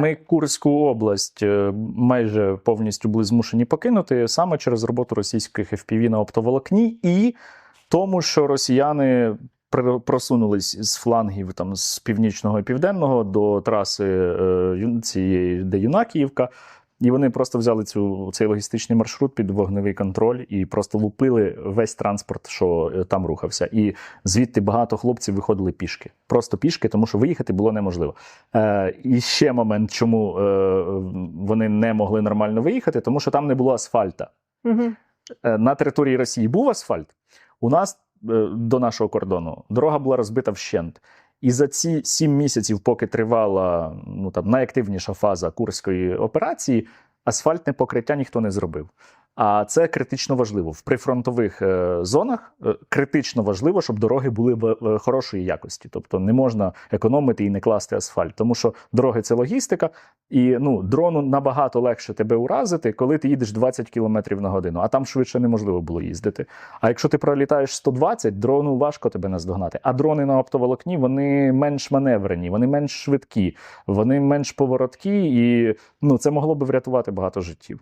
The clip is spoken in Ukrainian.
Ми Курську область е, майже повністю були змушені покинути саме через роботу російських FPV на оптоволокні і тому, що росіяни просунулись з флангів там з північного і південного до траси е, цієї, де Юнакіївка. І вони просто взяли цю, цей логістичний маршрут під вогневий контроль і просто лупили весь транспорт, що е, там рухався. І звідти багато хлопців виходили пішки. Просто пішки, тому що виїхати було неможливо. Е, і ще момент, чому е, вони не могли нормально виїхати, тому що там не було асфальта. Угу. Е, на території Росії був асфальт. У нас е, до нашого кордону дорога була розбита вщент. І за ці сім місяців, поки тривала ну там найактивніша фаза курської операції, асфальтне покриття ніхто не зробив. А це критично важливо в прифронтових е, зонах. е, критично важливо, щоб дороги були в, хорошої якості. Тобто не можна економити і не класти асфальт, тому що дороги це логістика, і ну дрону набагато легше тебе уразити, коли ти їдеш 20 км на годину, а там швидше неможливо було їздити. А якщо ти пролітаєш 120, дрону важко тебе наздогнати. А дрони на оптоволокні вони менш маневрені, вони менш швидкі, вони менш повороткі, і ну це могло би врятувати багато життів.